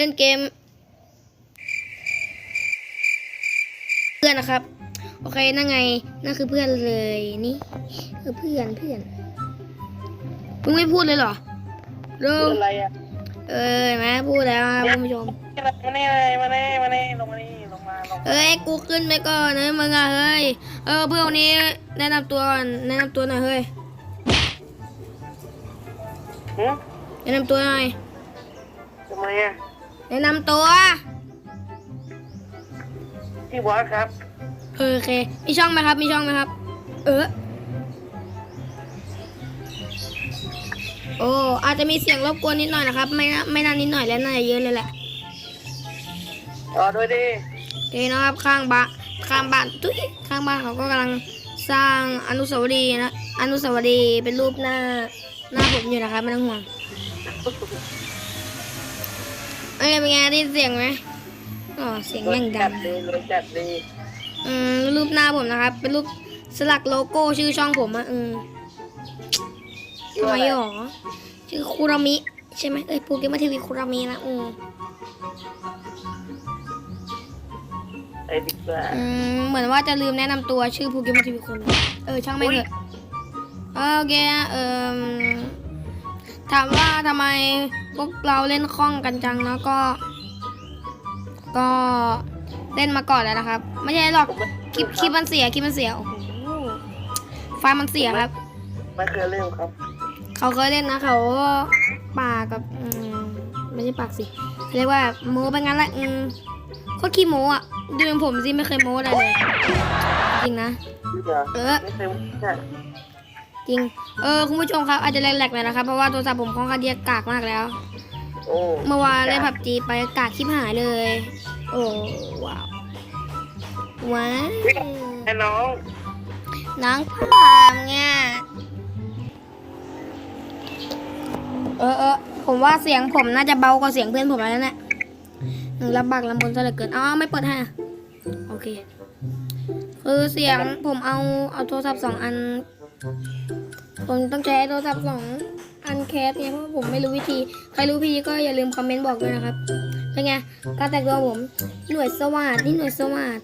ล่นเกม เพื่อนนะครับ โอเคนั่นไงนั่นคือเพื่อนเลยนี่คือเพื่อนเพื่อนมึงไม่พูดเลยเหรอเร็พูวดอะไรอะเออเห็นไหมพูดแล้วครับคุณผู้ชมมานี่มานี่มานี่ลงมานี่ลงมาลงมาเอ้ยกูขึ้นไปก่อนนะมึงอะเฮ้ยเออเพื่อนคนนี้แนะนำตัวก่อนแนะนำตัวหน่อยเฮ้ยหืมแนะนำตัวหน่อยทำไมอะ แนะนำตัวพี่บอสครับ เออโอเค มีช่องไหมครับ มีช่องไหมครับ เออ โอ้อาจจะมีเสียงรบกวนนิดหน่อยนะครับ ไม่นะไม่นานนิดหน่อยแล้วน่าจะเยอะเลยแหละต่อด้วยดิโอเคนะครับข้างบ้านข้างบ้านตุ้ยข้างบ้านเขาก็กำลังสร้างอนุสาวรีย์นะอนุสาวรีย์เป็นรูปหน้าหน้าผมอยู่นะครับไม่ต้องห่วง เอ้ยเป็นไงได้ยินเสียงไหมอ๋อเสียงแม่งดัจังดดีเลยจัดดีอืมรูปหน้าผมนะครับ เป็นรูปสลักโลโก้ชื่อช่องผมอะอืมทำไมหรอชื่อคุรามิใช่ไหมเอ้ยปูเกมมาทีวีคุรามินะอืมไอ้บิ๊กซ่าอืมเหมือนว่าจะลืมแนะนำตัวชื่อปูเกมมาทีวีคุรามิเออช่างไม่งเถอะโอเคเอ่ม ถามว่าทำไมพวกเราเล่นคล่องกันจังเนาะก็ ก็เล่นมาก่อนแล้วนะครับ ไม่ใช่หรอกคลิปคลิปมันเสียคลิปมันเสียโอ้โหไฟล์มันเสียครับ ไม่เคยเล่นครับ เขาเคยเล่นนะเขาปากกับอืมไม่ใช่ปากสิเรียกว่าโม้ไปงั้นแหละอืมโคตรขี้โม้อะดูเป็นผมสิไม่เคยโม้อะไรเลยจริงนะพี่เหรอเออ ไม่เคยเนี่ย จริง เออคุณผู้ชมครับอาจจะแหลกๆหน่อยนะครับ เพราะว่าโทรศัพท์ผมค่อนข้างที่จะกากมากแล้ว โอ้เมื่อวานเล่นผับจีไปกากคลิปหายเลย โอ้ว้าวว้าวไอ้น้องน้องพามเนี่ยเออเออผมว่าเสียงผมน่าจะเบากว่าเสียงเพื่อนผมแล้วเนี่ยหนูลำบากลำบนซะเหลือเกินอ๋อไม่เปิดให้อะโอเคคือเสียงผมเอาเอาโทรศัพท์สองอัน ผมต้องใช้โทรศัพท์สองอันแคสเนี่ยเพราะว่าผมไม่รู้วิธี ใครรู้วิธีก็อย่าลืมคอมเมนต์บอกด้วยนะครับเป็นไงการแต่งตัวผมหน่วยสวัสดนี่หน่วยสวัสด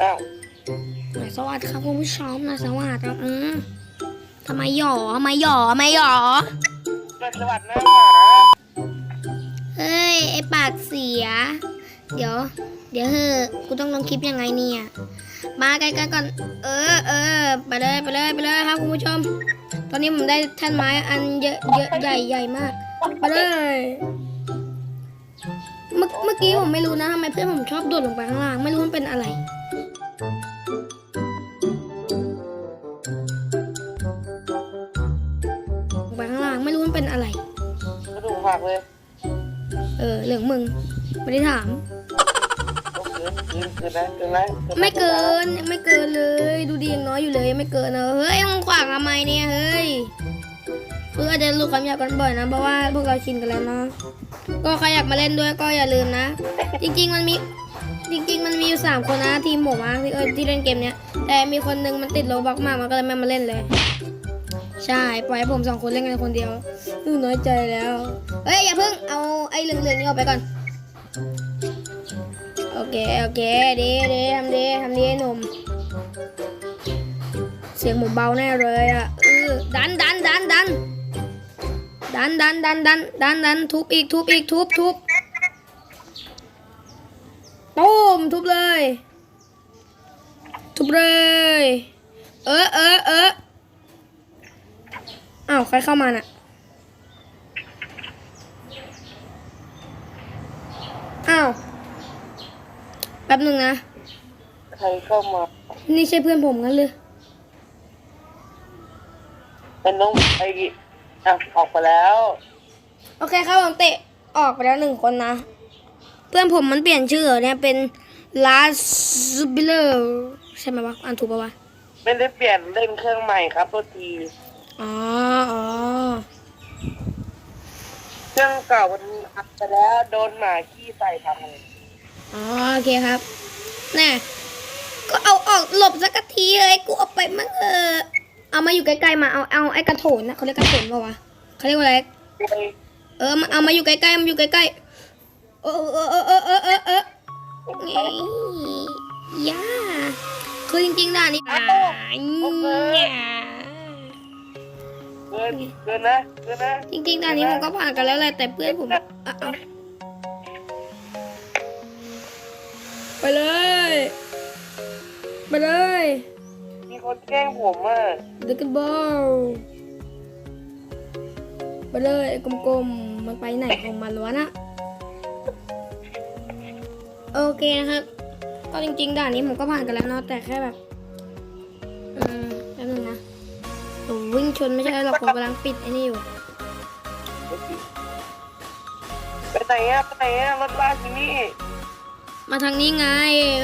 อ้าวหน่วยสวัสดครับคุณผู้ชมหน่วยสวัสดครับอืมทำไมหยอทำไมหยอทำไมหยอมาสวัสดีนะหมาเฮ้ยไอปากเสีย เดี๋ยว เดี๋ยวเฮ้อะกูต้องลงคลิปยังไงเนี่ย มาใกล้ๆก่อน เออเออไปเลยไปเลยไปเลยครับคุณผู้ชม ตอนนี้ผมได้แท่านไม้อันเยอะเยอะใหญ่ใหญ่มากไปเลยเมื่อเมื่อกี้ผมไม่รู้นะทำไมเพื่อนผมชอบโดดลงไปข้างล่างไม่รู้มันเป็นอะไรลงไปข้างล่างไม่รู้มันเป็นอะไรกระดูกหักเลย เออเหลืองมึงไม่ได้ถาม กินกินนะกินนะไม่เกินไม่เกินเลย ดูดียังน้อยอยู่เลยไม่เกินเนอะเฮ้ยมึงขวางทำไมเนี่ยเฮ้ยคืออจะลุดคำหยาบกันบ่อยนะเพราะว่าพวกเราชินกันแล้วเนาะก็ใครอยากมาเล่นด้วยก็อย่าลืมนะ จริง ๆ มันมีจริง ๆ มันมีอยู่สามคนนะทีมผมอะที่เออที่เล่นเกมเนี้ยแต่มีคนนึงมันติดโลบักมากมันก็เลยไม่มาเล่นเลย ใช่ปล่อยให้ผมสองคนเล่นกันคนเดียวหนูน้อยใจแล้วเฮ้ยอย่าเพิ่งเอาไอ้เหลืองๆนี่ออกไปก่อน เคโอเคดีดีทำดีทำดีหนุ่มเสียงผมเบาแน่เลยอะเออดันดันดันดันดันดันดันดันดันดันทุบอีกทุบอีกทุบทุบตูมทุบเลย ทุบเลย เออเออเอออ้าวใครเข้ามาน่ะอ้าว ป๊บหนึ่งนะ ใครเข้ามา นี่ใช่เพื่อนผมงั้นเลย เป็นน้องไอ้อะออกไปแล้ว โอเคครับผมเตะออกไปแล้วหนึ่งคนนะ เพื่อนผมมันเปลี่ยนชื่อเนี่ยเป็นลาซูบิเลอร์ใช่ไหมวะอ่านถูกปะวะไม่ได้เปลี่ยนเล่นเครื่องใหม่ครับตัวทีอ๋ออ๋อเครื่องเก่ามันอัพไปแล้ว โดนหมาขี้ใส่ทำเลย อ๋อโอเคครับแน่ก็เอาออกหลบสักทีเลยกูเอาไปมั่งเออเอามาอยู่ใกล้ๆมาเอาเอาไอ้กระโถนนะเขาเรียกกระโถนปะวะเขาเรียกว่าอะไรเลยเออมาเอามาอยู่ใกล้ๆมาอยู่ใกล้ๆเออเออเออเออเออเออเออไงย่าคือจริงๆด่านนี้อ่าเนี่ยเกินเกินนะเกินนะจริงๆด่านนี้ผมก็ผ่านกันแล้วแหละแต่เพื่อนผมอะ ไปเลย ไปเลย มีคนแกล้งผมอะดึกกันบอลไปเลยไอ้กลมๆ มันไปไหนของมันวะน่ะโอเคนะครับ ก็จริงๆ ด่านนี้ผมก็ผ่านกันแล้วเนาะแต่แค่แบบ อืมแป๊บนึงนะผมวิ่งชนไม่ใช่หรอกผมกำลังปิดไอ้นี่อยู่ ไปไหนอะไปไหนอะรถบ้านที่นี่ มาทางนี้ไง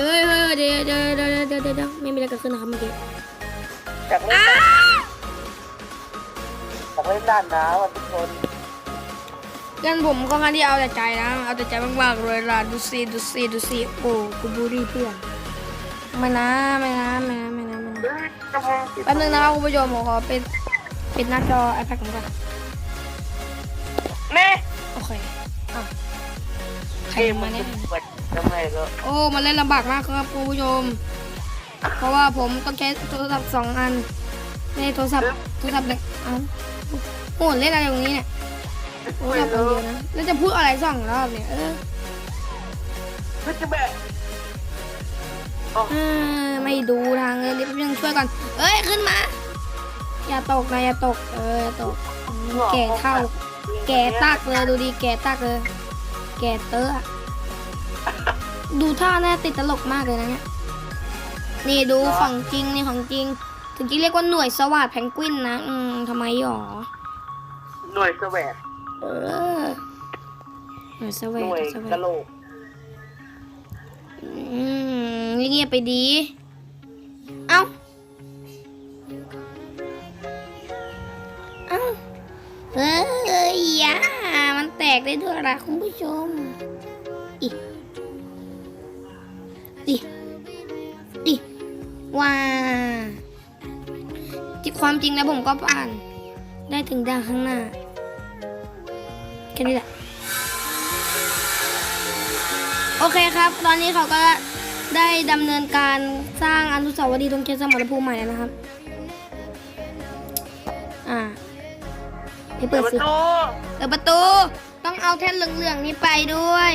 เฮ้ยเฮ้ยเดี๋ยวเดี๋ยวเดี๋ยวเดี๋ยวเดี๋ยวเดี๋ยวไม่มีอะไรเกิดขึ้นนะครับเมื่อกี้อยากเล่นอยากเล่นด้านน้ำอะทุกคนกันผมก็คันที่เอาแต่ใจนะ เอาแต่ใจมากๆเลยล่ะดูสิดูสิดูสิโอ้กูบูรี่เพื่อนไม่นะไม่นะไม่นะไม่นะไม่นะเฮ้ยกำลังติดแป๊บนึงนะครับคุณผู้ชมผมขอปิดปิดหน้าจอ iPad ผมก่อนแน่โอเคอะใครเกมมามันเนี่ยจะเปิด ทำไมก็โอ้มันเล่นลำบากมากครับคุณผู้ชม เพราะว่าผมต้องใช้โทรศัพท์สองอันในโทรศัพท์โทรศัพท์เล็กเอ้าโหเล่นอะไรตรงนี้เนี่ยโทรศัพท์อันเดียวนะแล้วจะพูดอะไรสองรอบเนี่ยเออก็จะแบบเออไม่ดูทางเลยรีบยังช่วยก่อนเอ้ยขึ้นมา อย่าตกนะอย่าตก เอออย่าตกอืมแก่เท่า แก่ตักเลยดูดีแก่ตักเลย แก่เตอะอะ ดูท่าแน่าติดตลกมากเลยนะเนี่ย นี่ดูของจริงนี่ของจริง ถึงที่เรียกว่าหน่วยสวัสดแพนกวินนะ อืมทำไมหรอ หน่วยแสวงเออ หน่วยสหวัสน่วยดสวักะสโหลดกอืมเงียบๆไปดี เอ้า เอ้า เฮ้ยอย่ามันแตกได้ด้วยล่ะคุณผู้ชมอีอี ว้าที่ความจริงแล้วผมก็ผ่าน ได้ถึงด่านข้างหน้า แค่นี้แหละ โอเคครับ ตอนนี้เขาก็ได้ดำเนินการสร้างอนุสาวรีย์ตรงเขตสมรภูมิใหม่แล้วนะครับ อ่าไปเปิดประสิตูเปิดประตู ต้องเอาแท่นเหลืองๆนี้ไปด้วย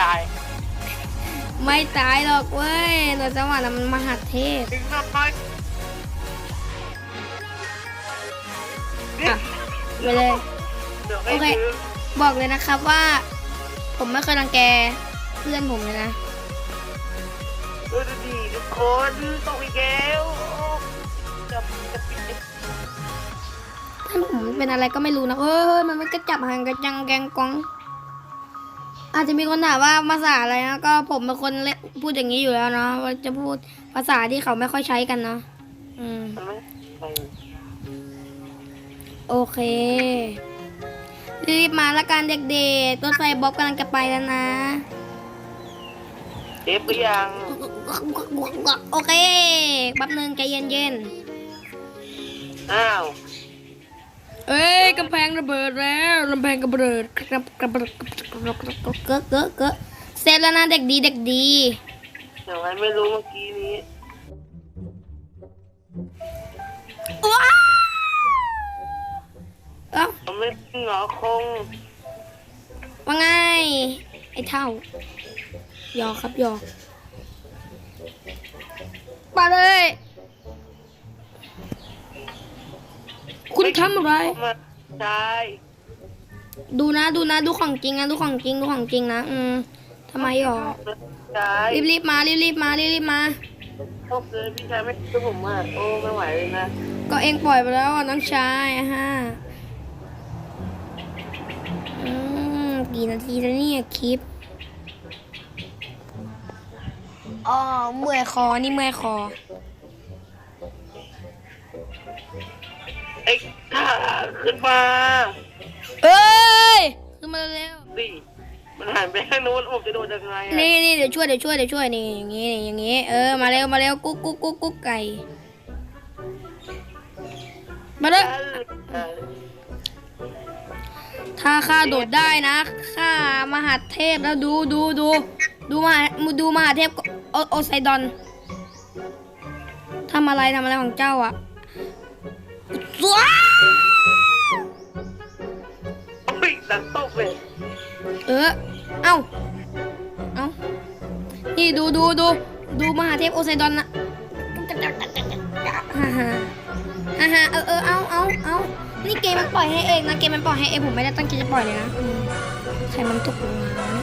ตาย ไม่ตายหรอกเว้ยหน่วยสวัสดน่ะมันมหาเทพดึงน้อยอะไปเลยเดี๋ยวให้โอเคดึงบอกเลยนะครับว่า ผมไม่เคยรังแกเพื่อนผมเลยนะ ดูดิทุกคนตกอีกแล้วจะจะปิดเพื่อนผมเป็นอะไรก็ไม่รู้นะเฮ้ยมันไม่กระจับหางกระจังแกงกอง อาจจะมีคนถามว่าภาษาอะไรนะก็ผมเป็นคนเล่นพูดอย่างนี้อยู่แล้วเนาะว่าจะพูดภาษาที่เขาไม่ค่อยใช้กันเนาะอืมมันไม่ไปโอเค รีบมาละกันเด็กๆรถไฟบ๊อบกำลังจะไปแล้วนะเจ็บหรือยังโอเคแป๊บนึงใจเย็นอ้าวๆ เอ้ยกำแพงระเบิดแล้วกำแพงกระเบิดกระกระเบิดเกอะเกอะเกอะเสร็จแล้วนะเด็กดีเด็กดีอย่างไรไม่รู้เมื่อกี้นี้ว้าวเอ้ามันไม่เหงอคงว่าไงไอ้เท่ายอครับยอมาเลย คุณทำอะไร มาใช่ดูนะดูนะดูของจริงนะดูของจริงดูของจริงนะอืมทำไมหรอใช่รีบรีบๆมารีบรีบๆมารีบรีบๆมาชอบเลยพี่ชายไม่ช่วยผมอะโอ้ไม่ไหวเลยนะก็เองปล่อยไปแล้วอะน้องชายอะฮะอืมกี่นาทีแล้วเนี่ยคลิปอ๋อเมื่อยคอนี่เมื่อยคอไอ้ข้าขึ้นมาเอ้ยขึ้นมาเร็วสิมันหันไปทางโน้นผมจะโดนยังไงๆอะนี่นี่เดี๋ยวช่วยเดี๋ยวช่วยเดี๋ยวช่วยนี่อย่างงี้นี่อย่างงี้เออมาเร็วมาเร็วกุ๊กกุ๊กกุ๊กกุ๊กไก่มาเลยเออถ้าข้าโดดได้นะข้ามหาเทพแล้วดูดูดูดูมหาดูมหาเทพโอโอไซดอนทำอะไรทำอะไรของเจ้าอะ ว้าวเฮ้ยดังตกเลยเออ เอ้า เอ้า นี่ดูดูดูดูมหาเทพโอไซดอนนะฮ่าฮ่าฮ่าฮ่าเออเออเอาเอาเอานี่เกมมันปล่อยให้เองนะ เกมมันปล่อยให้เองผมไม่ได้ตั้งใจจะปล่อยเลยนะใครมันตกลงมาน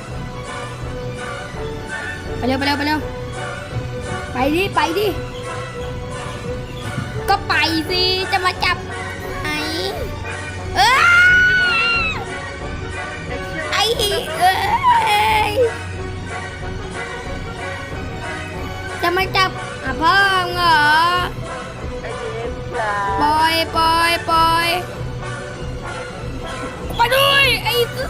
ไปเร็วไปเร็วไปเร็วไปดิ ไปดิ ไปสิ จะมาจับไอ้เออไอ้เอ้ยจะมาจับอะพ่อมึงเหรอไอ้เจ๊จ้าปล่อยปล่อยปล่อยไปด้วยไอ้ซึ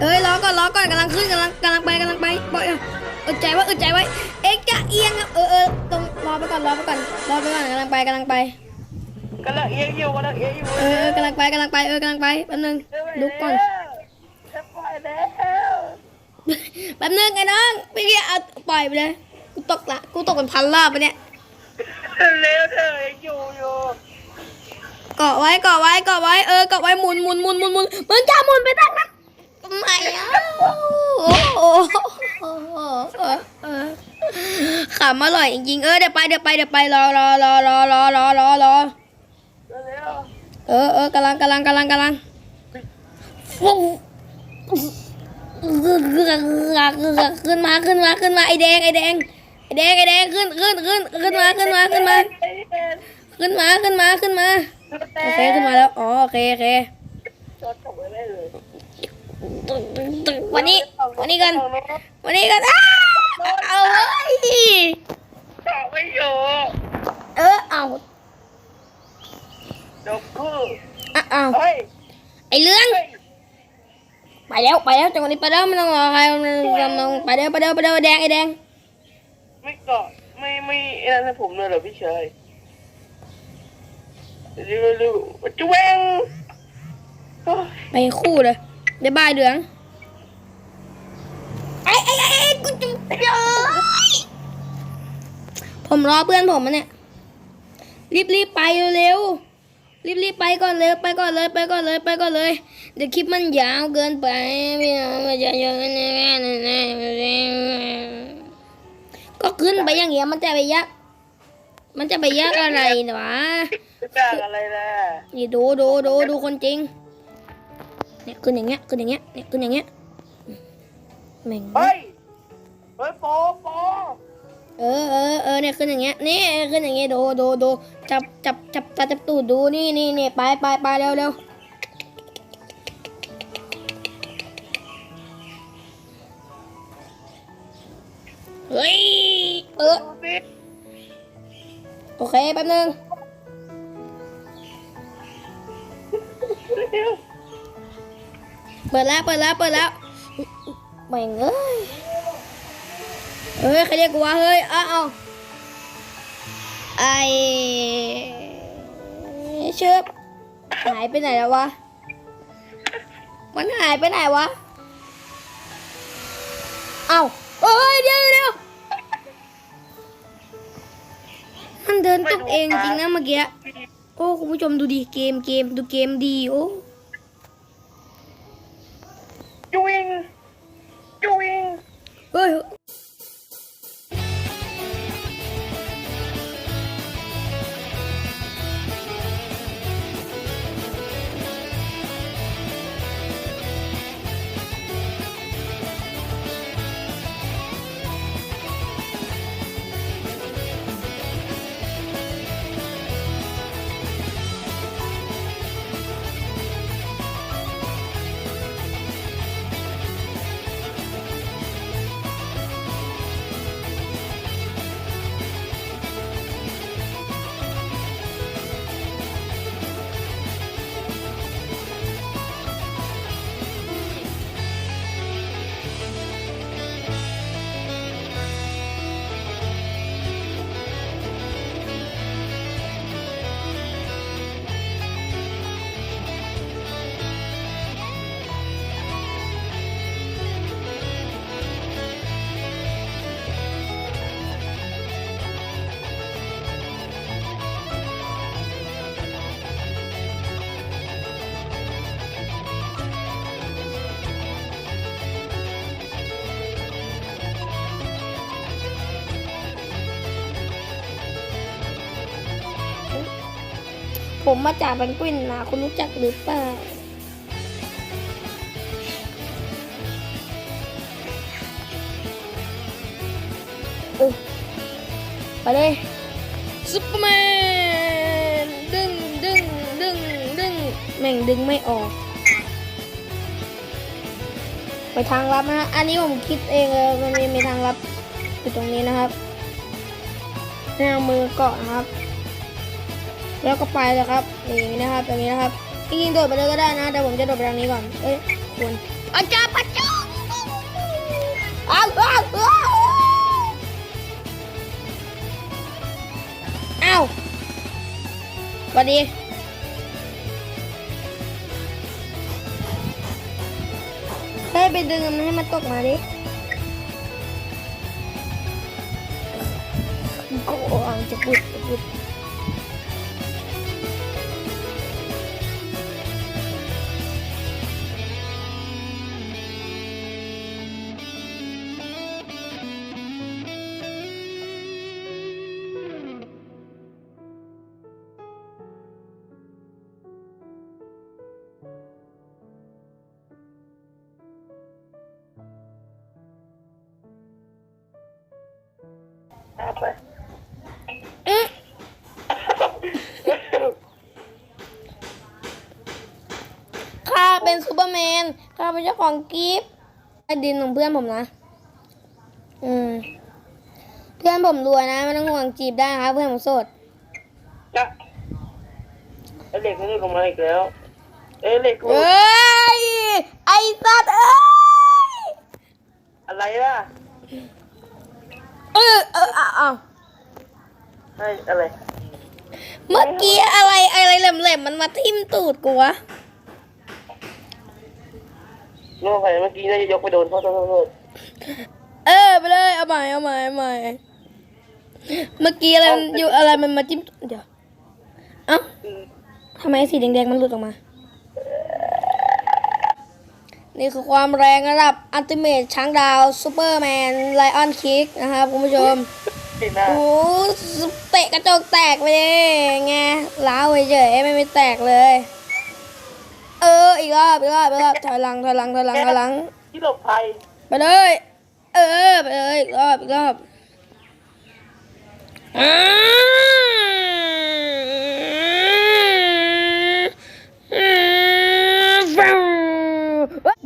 เอ้ยรอก่อนรอก่อนกำลังขึ้นกำลังกำลังไปกำลังไปปล่อย อึดใจไว้อึดใจไว้ เอ็กจะเอียงอะเออเออตรงรอไปก่อนรอไปก่อนรอไปก่อนกำลังไปกำลังไปกำลังเอียงอยู่กำลังเอียงอยู่เออเออกำลังไปกำลังไปเออกำลังไปแป๊บนึงลุกก่อนจะปล่อยแล้วแป๊บนึงไอ้น้องไม่เกี่ยวเอาปล่อยไปเลยกูตกละกูตกเป็นพันรอบไปเนี่ยเร็วเธอยังอยู่อยู่เกาะไว้เกาะไว้เกาะไว้เออเกาะไว้หมุนหมุนหมุนหมุนหมุนมึงจะหมุนไปทางนั้นทำไมอะโอ้โหเออเออขำอร่อยจริงๆเออเดี๋ยวไปเดี๋ยวไปเดี๋ยวไปรอรอรอรอรอรอรอรอเร็วเออเออกำลังกำลังกำลังกำลังขึ้นมาขึ้นมาขึ้นมาไอแดงไอแดงไอแดงไอแดงขึ้นขึ้นขึ้นขึ้นมาขึ้นมาขึ้นมาขึ้นมาขึ้นมาขึ้นมาโอเคขึ้นมาแล้วอ๋อโอเคโอเควันนี้วันนี้กันวันนี้กันอ้าเอาเฮ้ย ตกไม่อยู่ เออเอา ดอกคู่ อะเอา เฮ้ย ไอเรื่อง เฮ้ย ไป แล้วไปแล้วจังหวะนี้ไปแล้วไม่ต้องรอใครไปเร็วไปเร็วไปเร็วแดงไอแดงไม่เกาะไม่ไม่ไอ้นั่นให้ผมเลยเหรอพี่ชายเร็วเร็วจุ๊วงโอ้ยไปคู่เลยเดี๋ยวบายเหลืองไอ้ไอ้ไอ้ไอ้กูจุ๊บเลยผมรอเพื่อนผมมาเนี่ยรีบรีบไปเร็ว รีบรีบไปก่อนเลยไปก่อนเลยไปก่อนเลยไปก่อนเลย เดี๋ยวคลิปมันยาวเกินไปพี่น้องมันจะเยอะแน่ๆก็ขึ้นไปอย่างเงี้ยมันจะไปยักมันจะไปยักอะไรวะจะด่าอะไรล่ะนี่ดูดูดูดูคนจริง เนี่ยขึ้นอย่างเงี้ยขึ้นอย่างเงี้ยเนี่ยขึ้นอย่างเงี้ยแม่งเฮ้ยเฮ้ยโปโป เออเออเออเนี่ยขึ้นอย่างเงี้ยนี่ขึ้นอย่างเงี้ยดูดูดูจับจับจับจับจับตูดดูนี่นี่นี่ไปไปไปเร็วเร็วเฮ้ยเออโอเคแป๊บนึงเร็วเปิดแล้วเปิดแล้วเปิดแล้วแม่งเอ้ย เฮ้ยใครเรียกกูวะเฮ้ยเอาเอาไอเชิบหายไปไหนแล้ววะ มันหายไปไหนวะ เอาเอ้ยเดี๋ยวเดี๋ยวมันเดินตกเองจริงนะเมื่อกี้ โอ้คุณผู้ชมดูดิเกมเกมดูเกมดีโอ้จุ๊งจุ๊งเฮ้ย ผมมาจากแบงกวินนะคุณรู้จักหรือเปล่าเออไปเลยซุปเปอร์แมนดึงดึงดึงดึงแม่งดึงไม่ออก ไปทางลับนะฮะอันนี้ผมคิดเองเลยมันมีมีทางลับอยู่ตรงนี้นะครับแนวมือเกาะนะครับ แล้วก็ไปเลยครับนี่นะครับตรงนี้นะครับจริงๆโดดไปเลยก็ได้นะแต่ผมจะโดดไปทางนี้ก่อนเอ้ยคุณอาจารย์พระเจ้าอ้าวอ้าวอ้าวอ้าวสวัสดีเฮ้ไปดึงมันให้มันตกมาดิโอ้อ่างจะปุดจะปุด อื้อข้าเป็นซูเปอร์แมน ข้าเป็นเจ้าของกิฟต์ไอดินของเพื่อนผมนะ อืม เพื่อนผมรวยนะไม่ต้องห่วงจีบได้นะครับ เพื่อนผมโสดนะไอเหล็กนี่ลงมาอีกแล้ว เอยเหล็กกูเอ้ย ไอ้สัตว์เอ้ย อะไรล่ะ เออเออเอาเอาไอ้อะไรเมื่อกี้อะไรอะไรแหลมๆมันมาทิ่มตูดกูวะนู่นใครเมื่อกี้น่าจะยกไปโดนโทษโทษโทษเออไปเลยเอาใหม่เอาใหม่เอาใหม่เมื่อกี้อะไรมันอยู่อะไรมันมาจิ้มเดี๋ยวเอ้าทำไมสีแดงๆมันหลุดออกมา นี่คือความแรงระดับอัลติเมทช้างดาวซูเปอร์แมนไลออนคิกนะครับคุณผู้ชมเห็นหน้าโอ้โหเตะกระจกแตกไปเลยไงล้าวเฉยๆไม่ไม่แตกเลย เอออีกรอบอีกรอบอีกรอบถอยหลังถอยหลังถอยหลังถอยหลังที่หลบภัยไปเลย เออไปเลยอีกรอบอีกรอบอ่า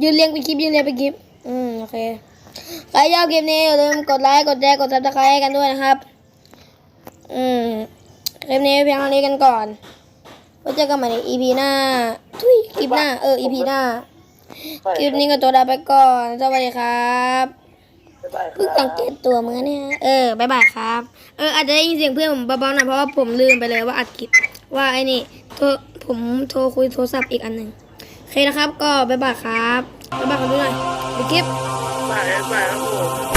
ยืนเรียงเป็นคลิปยืนเรียงเป็นคลิป อืมโอเคใครชอบคลิปนี้อย่าลืมกดไลค์กดแชร์กดซับสไครต์กันด้วยนะครับ อืมคลิปนี้เพียงเท่านี้กันก่อนไว้เจอกันใหม่ใน EP หน้าทุยคลิปหน้าเออ EP หน้าคลิปนี้ก็ตัวลาไปก่อนสวัสดีครับบ๊ายบายคเพิ่งรัสับงเกตตัวมือเนี่ยเออบายบายครับ เอออาจจะได้ยินเสียงเพื่อนผมเบาๆหน่อยเพราะว่าผมลืมไปเลยว่าอัดคลิปว่าไอ้นี่โทรผมโทรคุยโทรศัพท์อีกอันหนึ่งโอ เคนะครับก็บ๊ายบายครับบ๊ายบายกันด้วยหน่อยไปคลิป ใส่ครับผม